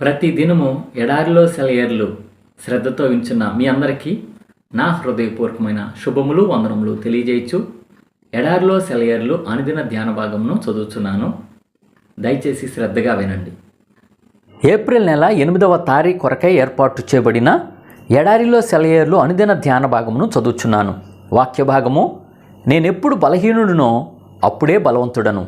ప్రతి దినము ఎడారిలో సెలయర్లు శ్రద్ధతో వించున్న మీ అందరికీ నా హృదయపూర్వకమైన శుభములు వందనములు తెలియజేయచ్చు. ఎడారిలో సెలయర్లు అనుదిన ధ్యాన భాగమును చదువుతున్నాను దయచేసి శ్రద్ధగా వినండి. ఏప్రిల్ నెల ఎనిమిదవ తారీఖు కొరకై ఏర్పాటు చేయబడిన ఎడారిలో సెలయర్లు అనుదిన ధ్యాన భాగమును చదువుచున్నాను. వాక్య భాగము నేనెప్పుడు బలహీనుడునో అప్పుడే బలవంతుడను.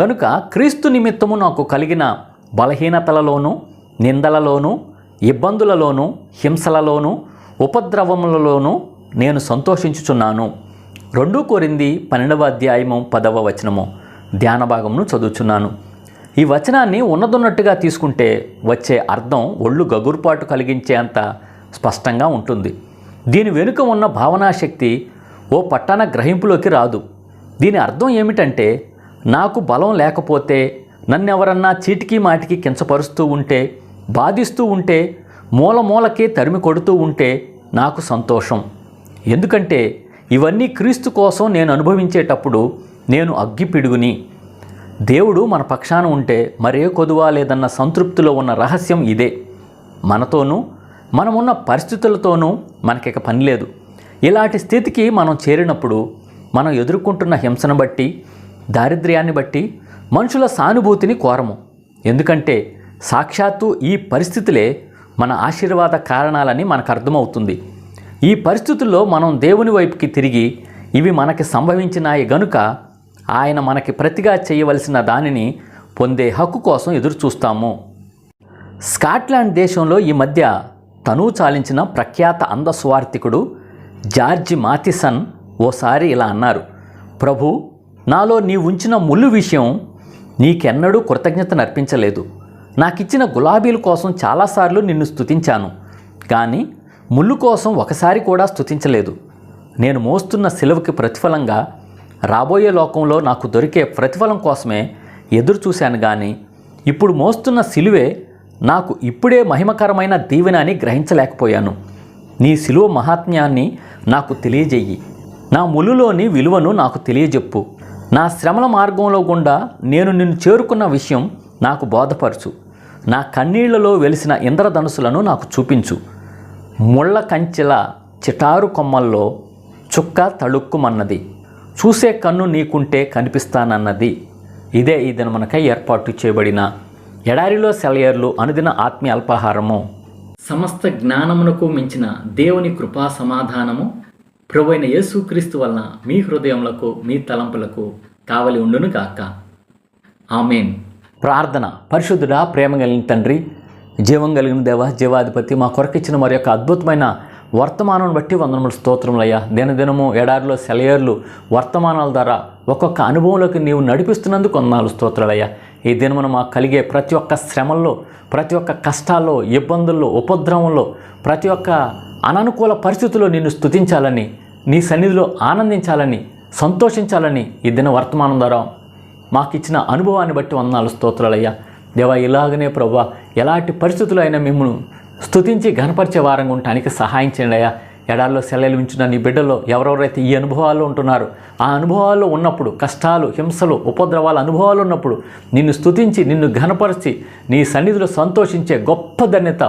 గనుక క్రీస్తు నిమిత్తము నాకు కలిగిన బలహీనతలలోనూ నిందలలోనూ ఇబ్బందులలోనూ హింసలలోనూ ఉపద్రవములలోనూ నేను సంతోషించుచున్నాను. రెండు కోరింది పన్నెండవ అధ్యాయము పదవ వచనము. ధ్యాన భాగమును చదువుచున్నాను. ఈ వచనాన్ని ఉన్నదున్నట్టుగా తీసుకుంటే వచ్చే అర్థం ఒళ్ళు గగురుపాటు కలిగించేంత స్పష్టంగా ఉంటుంది. దీని వెనుక ఉన్న భావనాశక్తి ఓ పట్టణ గ్రహింపులోకి రాదు. దీని అర్థం ఏమిటంటే నాకు బలం లేకపోతే నన్నెవరన్నా చీటికి మాటికి కించపరుస్తూ ఉంటే బాధిస్తూ ఉంటే మూల మూలకే తరిమి కొడుతూ ఉంటే నాకు సంతోషం. ఎందుకంటే ఇవన్నీ క్రీస్తు కోసం నేను అనుభవించేటప్పుడు నేను అగ్గి పిడుగుని దేవుడు మన పక్షాన ఉంటే మరే కొదువా లేదన్న సంతృప్తిలో ఉన్న రహస్యం ఇదే. మనతోనూ మనమున్న పరిస్థితులతోనూ మనకిక పని లేదు. ఇలాంటి స్థితికి మనం చేరినప్పుడు మనం ఎదుర్కొంటున్న హింసను బట్టి దారిద్ర్యాన్ని బట్టి మనుషుల సానుభూతిని కోరము. ఎందుకంటే సాక్షాత్తు ఈ పరిస్థితులే మన ఆశీర్వాద కారణాలని మనకు అర్థమవుతుంది. ఈ పరిస్థితుల్లో మనం దేవుని వైపుకి తిరిగి ఇవి మనకి సంభవించినాయి గనుక ఆయన మనకి ప్రతిగా చేయవలసిన దానిని పొందే హక్కు కోసం ఎదురు చూస్తాము స్కాట్లాండ్ దేశంలో ఈ మధ్య తను చాలించిన ప్రఖ్యాత అందస్వార్థికుడు జార్జి మాథిసన్ ఓసారి ఇలా అన్నారు ప్రభు నాలో నీ ఉంచిన ముళ్ళు విషయం నీకెన్నడూ కృతజ్ఞతనర్పించలేదు. నాకిచ్చిన గులాబీల కోసం చాలాసార్లు నిన్ను స్తుతించాను. కానీ ముళ్ళు కోసం ఒకసారి కూడా స్థుతించలేదు నేను మోస్తున్న సెలవుకి ప్రతిఫలంగా రాబోయే లోకంలో నాకు దొరికే ప్రతిఫలం కోసమే ఎదురు చూశాను కానీ ఇప్పుడు మోస్తున్న సిలువే నాకు ఇప్పుడే మహిమకరమైన దీవెన అని గ్రహించలేకపోయాను. నీ సిలువ మహాత్మ్యాన్ని నాకు తెలియజెయ్యి నా ములులోని విలువను నాకు తెలియజెప్పు. నా శ్రమల మార్గంలో గుండా నేను నిన్ను చేరుకున్న విషయం నాకు బోధపరచు. నా కన్నీళ్ళలో వెలిసిన ఇంద్రధనుసులను నాకు చూపించు. ముళ్ళ కంచెల చిటారు కొమ్మల్లో చుక్క తళుక్కుమన్నది. చూసే కన్ను నీకుంటే కనిపిస్తానన్నది. ఇదే ఈ దినమునకై ఏర్పాటు చేయబడిన ఎడారిలో సెలయర్లు అనుదిన ఆత్మీయ అల్పాహారము. సమస్త జ్ఞానమునకు మించిన దేవుని కృపా సమాధానము ప్రభువైన యేసుక్రీస్తు వలన మీ హృదయములకు మీ తలంపులకు కావలి ఉండును గాక ఆమెన్. ప్రార్థన. పరిశుద్ధుడా ప్రేమ కలిగిన తండ్రి జీవం కలిగిన దేవ జీవాధిపతి మా కొరకిచ్చిన మరి యొక్క అద్భుతమైన వర్తమానం బట్టి వందనములు స్తోత్రములయ్యా దినదినము ఎడారిలో సెలయర్లు వర్తమానాల ద్వారా ఒక్కొక్క అనుభవంలోకి నీవు నడిపిస్తున్నందుకు వందనాలు స్తోత్రాలయ్యా ఈ దినమున మాకు కలిగే ప్రతి ఒక్క శ్రమల్లో ప్రతి ఒక్క కష్టాల్లో ఇబ్బందుల్లో ఉపద్రవంలో ప్రతి ఒక్క అననుకూల పరిస్థితుల్లో నిన్ను స్తుతించాలని నీ సన్నిధిలో ఆనందించాలని సంతోషించాలని ఈ దిన వర్తమానం ద్వారా మాకు ఇచ్చిన అనుభవాన్ని బట్టి వందనాలు స్తోత్రాలయ్యా. దేవా ఇలాగనే ప్రభా ఎలాంటి పరిస్థితులు అయినా మిమ్మల్ని స్థుతించి ఘనపరిచే వారంగా ఉండటానికి సహాయం చేయండి అయ్యా. ఎడాల్లో సెలవులు ఉంచిన నీ బిడ్డలో ఎవరెవరైతే ఈ అనుభవాల్లో ఉంటున్నారో ఆ అనుభవాల్లో ఉన్నప్పుడు కష్టాలు హింసలు ఉపద్రవాల అనుభవాలు ఉన్నప్పుడు నిన్ను స్థుతించి నిన్ను ఘనపరిచి నీ సన్నిధిలో సంతోషించే గొప్ప ధన్యత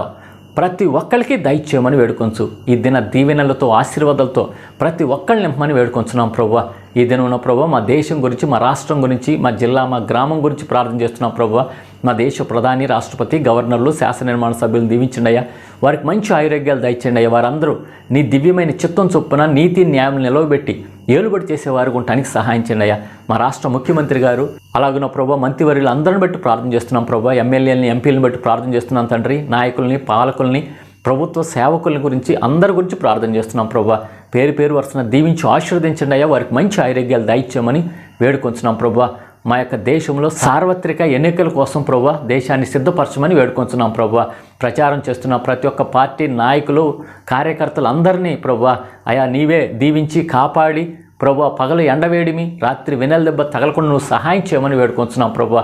ప్రతి ఒక్కరికి దయచేయమని వేడుకొంచు. ఈ దిన దీవెనలతో ఆశీర్వాదాలతో ప్రతి ఒక్కరిని నింపమని వేడుకొంచున్నాం ప్రభు ఈ దినం ప్రభు మా దేశం గురించి మా రాష్ట్రం గురించి మా జిల్లా మా గ్రామం గురించి ప్రార్థన చేస్తున్నాం ప్రభు మా దేశ ప్రధాని రాష్ట్రపతి గవర్నర్లు శాసన నిర్మాణ సభ్యులు దీవించండి అయ్యా. వారికి మంచి ఆరోగ్యాలు దయచండి అయ్యా. వారందరూ నీ దివ్యమైన చిత్తం చొప్పున నీతి న్యాయం నిలవబెట్టి ఏలుబడి చేసేవారు ఉండటానికి సహాయం చేయండి అయ్యా. మా రాష్ట్ర ముఖ్యమంత్రి గారు అలాగున ప్రభా మంత్రివర్యులు అందరిని బట్టి ప్రార్థన చేస్తున్నాం ప్రభా. ఎమ్మెల్యేలని ఎంపీలను బట్టి ప్రార్థన చేస్తున్నాం తండ్రి నాయకుల్ని పాలకుల్ని ప్రభుత్వ సేవకుల గురించి అందరి గురించి ప్రార్థన చేస్తున్నాం ప్రభా. పేరు పేరు వరుసన దీవించి ఆశీర్వదించండి అయ్యా. వారికి మంచి ఆరోగ్యాలు దాయిచ్చామని వేడుకొంచున్నాం ప్రభా. మా యొక్క దేశంలో సార్వత్రిక ఎన్నికల కోసం ప్రభు దేశాన్ని సిద్ధపరచమని వేడుకొంచున్నాం ప్రభు. ప్రచారం చేస్తున్న ప్రతి ఒక్క పార్టీ నాయకులు కార్యకర్తలు అందరినీ ప్రభు అయా నీవే దీవించి కాపాడి ప్రభా పగలు ఎండవేడిమి రాత్రి వెనెల దెబ్బ తగలకుండా నువ్వు సహాయం చేయమని వేడుకొంచున్నాం ప్రభు.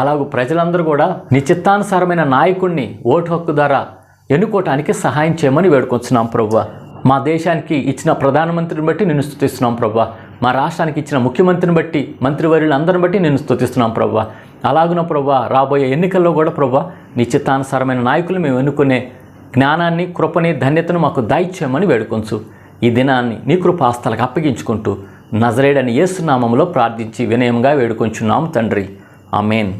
అలాగూ ప్రజలందరూ కూడా నీ చిత్తానుసారమైన నాయకుడిని ఓటు హక్కు ద్వారా ఎన్నుకోవటానికి సహాయం చేయమని వేడుకొంచున్నాం ప్రభు. మా దేశానికి ఇచ్చిన ప్రధానమంత్రిని బట్టి నిన్ను స్థుతిస్తున్నాం ప్రభా. మా రాష్ట్రానికి ఇచ్చిన ముఖ్యమంత్రిని బట్టి మంత్రివర్యులు అందరిని బట్టి నేను స్థుతిస్తున్నాను ప్రభా అలాగున ప్రభా రాబోయే ఎన్నికల్లో కూడా ప్రభా నీ చిత్తానుసారమైన నాయకులు మేము ఎన్నుకునే జ్ఞానాన్ని కృపని ధన్యతను మాకు దాయిచ్చామని వేడుకొంచు. ఈ దినాన్ని నీ కృపాస్తలకు అప్పగించుకుంటూ నజరేడని ఏసునామంలో ప్రార్థించి వినయంగా వేడుకొంచున్నాము తండ్రి. అమేన్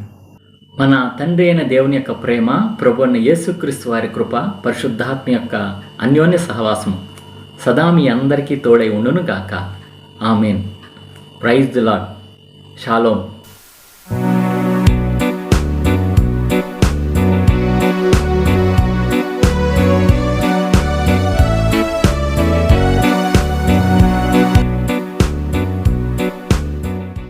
మన తండ్రి అయిన దేవుని యొక్క ప్రేమ ప్రభున్న యేసుక్రీస్తు వారి కృప పరిశుద్ధాత్మ యొక్క అన్యోన్య సహవాసం సదా మీ అందరికీ తోడై ఉండును గాక amen. Praise the lord shalom